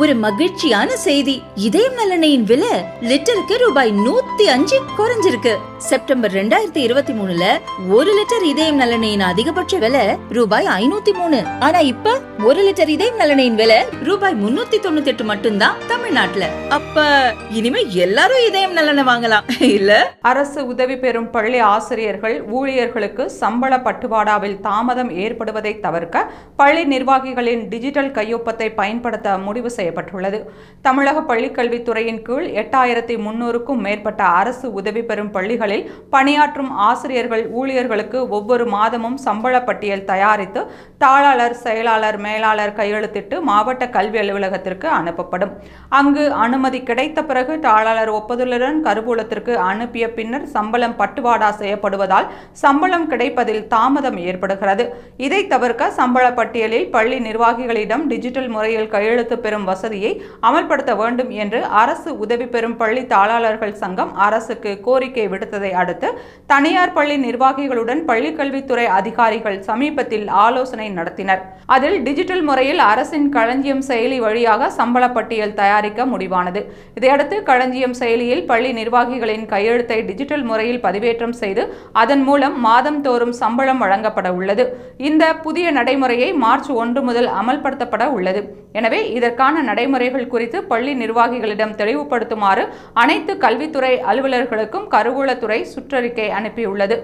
ஒரு மகிழ்ச்சியான செய்தி. இதயம் நலனையின் விலை லிட்டருக்கு ரூபாய் நூத்தி அஞ்சு குறைஞ்சிருக்கு. செப்டம்பர் ரெண்டாயிரத்தி இருபத்தி மூணுல ஒரு லிட்டர் இதயம் நலனையின் அதிகபட்ச விலை ரூபாய் ஐநூத்தி மூணு. ஆனா இப்ப ஒரு லிட்டர் இதயம் நலனையின் விலை ரூபாய் முன்னூத்தி தொண்ணூத்தி எட்டு மட்டும்தான் தமிழ்நாட்டுல. அப்ப இனிமே எல்லாரும் இதயம் நலனை வாங்கலாம். இல்ல? அரசு உதவி பெறும் பள்ளி ஆசிரியர்கள் ஊழியர்களுக்கு சம்பள பட்டுவாடாவில் தாமதம் ஏற்படுவதை தவிர்க்க பள்ளி நிர்வாகிகளின் டிஜிட்டல் கையொப்பத்தை பயன்படுத்த முடிவு செய்யப்பட்டுள்ளது. தமிழக பள்ளிக்கல்வித்துறையின் கீழ் எட்டாயிரத்தி முன்னூறுக்கும் மேற்பட்ட அரசு உதவி பெறும் பள்ளிகளில் பணியாற்றும் ஆசிரியர்கள் ஊழியர்களுக்கு ஒவ்வொரு மாதமும் சம்பள பட்டியல் தயாரித்து தாளாளர் செயலாளர் மேலாளர் கையெழுத்திட்டு மாவட்ட கல்வி அலுவலகத்திற்கு அனுப்பப்படும். அங்கு அனுமதி கிடைத்த பிறகு தாளாளர் ஒப்புதலுடன் கருவூலத்திற்கு அனுப்பிய பின்னர் சம்பளம் பட்டுவாடா செய்யப்படுவதால் சம்பளம் கிடைப்பதில் தாமதம் ஏற்படுகிறது. இதை தவிர்க்க சம்பள பட்டியலில் பள்ளி நிர்வாகிகளிடம் டிஜிட்டல் முறையில் கையெழுத்து பெறும் வசதியை அமல்படுத்த வேண்டும் என்று அரசு உதவி பெறும் பள்ளி தாளாளர்கள் சங்கம் அரசுக்கு கோரிக்கை விடுத்ததை அடுத்து தனியார் பள்ளி நிர்வாகிகளுடன் பள்ளிக்கல்வித்துறை அதிகாரிகள் சமீபத்தில் ஆலோசனை நடத்தினர். அதில் டிஜிட்டல் முறையில் அரசின் களஞ்சியம் செயலி வழியாக சம்பள பட்டியல் தயாரிக்க முடிவானது. இதையடுத்து களஞ்சியம் செயலியில் பள்ளி நிர்வாகிகளின் கையெழுத்தை டிஜிட்டல் முறையில் பதிவேற்றம் செய்து அதன் மூலம் மாதந்தோறும் சம்பளம் வழங்கப்பட உள்ளது. இந்த புதிய நடைமுறையை மார்ச் ஒன்று முதல் அமல்படுத்தப்பட உள்ளது. எனவே இதற்கான நடைமுறைகள் குறித்து பள்ளி நிர்வாகிகளிடம் தெளிவுபடுத்துமாறு அனைத்து கல்வித்துறை அலுவலர்களுக்கும் கருவூலத்துறை சுற்றறிக்கை அனுப்பியுள்ளது.